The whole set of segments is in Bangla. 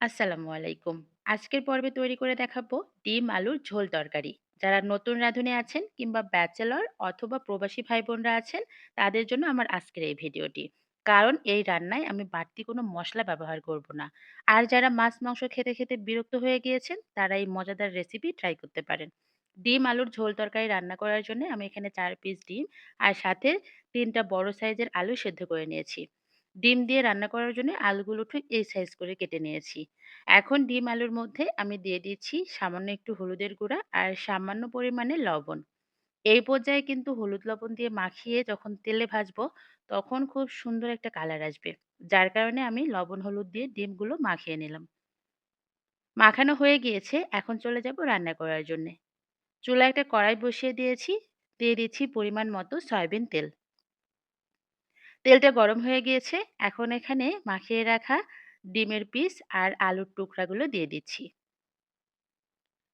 আসসালামু আলাইকুম। আজকের পর্বে তৈরি করে দেখাবো ডিম আলুর ঝোল তরকারি। যারা নতুন রাঁধুনি আছেন কিংবা ব্যাচেলর অথবা প্রবাসী ভাই-বোনরা আছেন তাদের জন্য আমার আজকের এই ভিডিওটি। কারণ এই রান্নায় আমি বাড়তি কোনো মশলা ব্যবহার করব না। আর যারা মাছ মাংস খেতে, খেতে বিরক্ত হয়ে গিয়েছেন তারা এই মজাদার রেসিপি ট্রাই করতে পারেন। ডিম আলুর ঝোল তরকারি রান্না করার জন্য আমি এখানে চার পিস ডিম আর সাথে ৩ টা বড় সাইজের আলু সেদ্ধ করে নিয়েছি। ডিম দিয়ে রান্না করার জন্য আলুগুলো ঠিক এই সাইজ করে কেটে নিয়েছি। এখন ডিম আলুর মধ্যে আমি দিয়ে দিচ্ছি সামান্য একটু হলুদের গুঁড়া আর সামান্য পরিমাণে লবণ। এই পর্যায়ে কিন্তু হলুদ লবণ দিয়ে মাখিয়ে যখন তেলে ভাজবো তখন খুব সুন্দর একটা কালার আসবে। যার কারণে আমি লবণ হলুদ দিয়ে ডিমগুলো মাখিয়ে নিলাম। মাখানো হয়ে গিয়েছে, এখন চলে যাব রান্না করার জন্যে। চুলা একটা কড়াই বসিয়ে দিয়েছি। দিয়ে দিচ্ছি পরিমাণ মতো সয়াবিন তেল। তেলটা গরম হয়ে গিয়েছে। এখন এখানে মাখিয়ে রাখা ডিমের পিস আর আলুর টুকরাগুলো দিয়ে দিচ্ছি।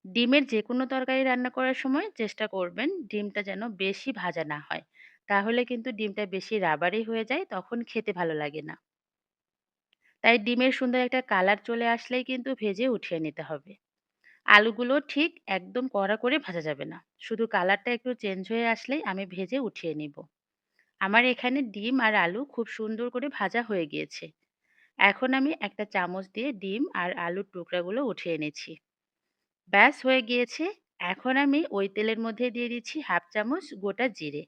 ডিমের যেকোনো তরকারি রান্না করার সময় চেষ্টা করবেন ডিমটা যেন বেশি ভাজা না হয়। তাহলে কিন্তু ডিমটা বেশি রাবারি হয়ে যায়, তখন খেতে ভালো লাগে না। তাই ডিমের সুন্দর একটা কালার চলে আসলেই কিন্তু ভেজে উঠিয়ে নিতে হবে। আলুগুলো ঠিক একদম কড়া করে ভাজা যাবে না। শুধু কালারটা একটু চেঞ্জ হয়ে আসলেই আমি ভেজে উঠিয়ে নিব। আমার এখানে ডিম আর আলু খুব সুন্দর করে ভাজা হয়ে গিয়েছে। এখন আমি একটা চামচ দিয়ে ডিম আর আলুর টুকরাগুলো উঠিয়ে এনেছি ব্যাস হয়ে গিয়েছে। এখন আমি ওই তেলের মধ্যে দিয়ে দিচ্ছি হাফ চামচ গোটা জিরে।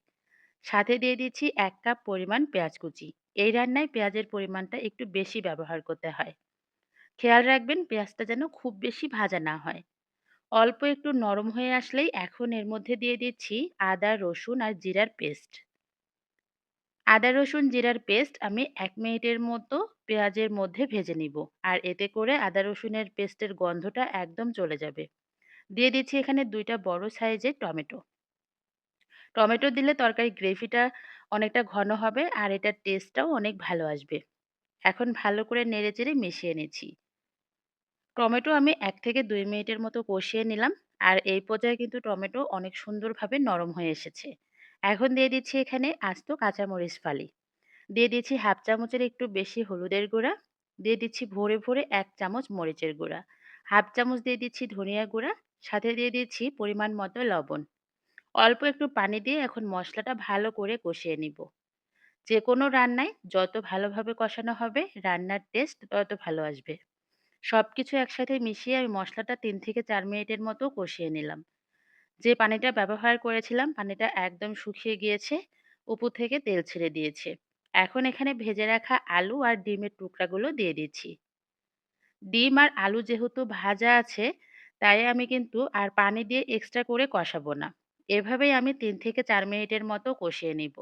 সাথে দিয়ে দিচ্ছি এক কাপ পরিমাণ পেঁয়াজ কুচি। এই রান্নায় পেঁয়াজের পরিমাণটা একটু বেশি ব্যবহার করতে হয়। খেয়াল রাখবেন পেঁয়াজটা যেন খুব বেশি ভাজা না হয়। অল্প একটু নরম হয়ে আসলেই এখন এর মধ্যে দিয়ে দিচ্ছি আদা, রসুন আর জিরার পেস্ট। আদা, রসুন, জিরার পেস্ট আমি এক মিনিটের মতো পেঁয়াজের মধ্যে ভেজে নিব। আর এতে করে আদা, রসুনের পেস্টের গন্ধটা একদম চলে যাবে। দিয়ে দিচ্ছি এখানে দুইটা বড় সাইজের টমেটো। টমেটো দিলে তরকারি গ্রেভিটা অনেকটা ঘন হবে আর এটার টেস্টটাও অনেক ভালো আসবে। এখন ভালো করে নেড়েচেড়ে মিশিয়ে নিচ্ছি। টমেটো আমি এক থেকে দুই মিনিটের মতো কষিয়ে নিলাম। আর এই পর্যায়ে কিন্তু টমেটো অনেক সুন্দরভাবে নরম হয়ে এসেছে। এখন দিয়ে দিচ্ছি এখানে আস্ত কাঁচামরিচ ফালি। দিয়ে দিচ্ছি হাফ চামচের একটু বেশি হলুদের গুঁড়া। দিয়ে দিচ্ছি ভরে, ভরে এক চামচ মরিচের গুঁড়া। হাফ চামচ দিয়ে দিচ্ছি ধনিয়া গুঁড়া। সাথে দিয়ে দিচ্ছি পরিমাণ মতো লবণ। অল্প একটু পানি দিয়ে এখন মশলাটা ভালো করে কষিয়ে নিব। যে কোনো রান্নায় যত ভালোভাবে কষানো হবে রান্নার টেস্ট তত ভালো আসবে। সব কিছু একসাথে মিশিয়ে আমি মশলাটা তিন থেকে চার মিনিটের মতো কষিয়ে নিলাম। যে পানিটা ব্যবহার করেছিলাম, পানিটা একদম শুকিয়ে গিয়েছে। উপর থেকে তেল ছেড়ে দিয়েছে। এখন এখানে ভেজে রাখা আলু আর ডিমের টুকরাগুলো দিয়ে দিচ্ছি। ডিম আর আলু যেহেতু ভাজা আছে, তাই আমি কিন্তু আর পানি দিয়ে এক্সট্রা করে কষাবো না। এভাবেই আমি তিন থেকে চার মিনিটের মতো কষিয়ে নিব।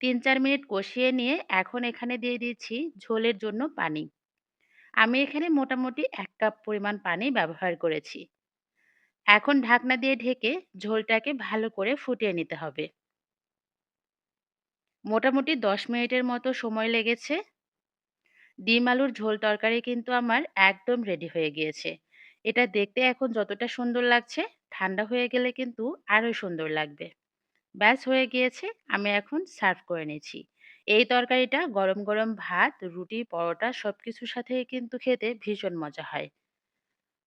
৩-৪ মিনিট কষিয়ে নিয়ে এখন এখানে দিয়ে দিচ্ছি ঝোলের জন্য পানি। আমি এখানে মোটামুটি এক কাপ পরিমাণ পানি ব্যবহার করেছি। এখন ঢাকনা দিয়ে ঢেকে ঝোলটাকে ভালো করে ফুটিয়ে নিতে হবে। মোটামুটি ১০ মিনিটের মতো সময় লেগেছে। ডিম আলুর ঝোল তরকারি কিন্তু আমার একদম রেডি হয়ে গিয়েছে। এটা দেখতে এখন যতটা সুন্দর লাগছে ঠান্ডা হয়ে গেলে কিন্তু আরও সুন্দর লাগবে। ব্যাস হয়ে গিয়েছে আমি এখন সার্ভ করে নিচ্ছি। এই তরকারিটা গরম, গরম ভাত, রুটি, পরোটা সব কিছুর সাথেই কিন্তু খেতে ভীষণ মজা হয়।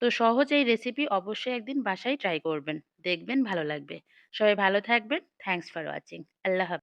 তো সহজ এই রেসিপি অবশ্যই একদিন বাসায় ট্রাই করবেন। দেখবেন ভালো লাগবে। সবাই ভালো থাকবেন। Thanks for watching. Allah half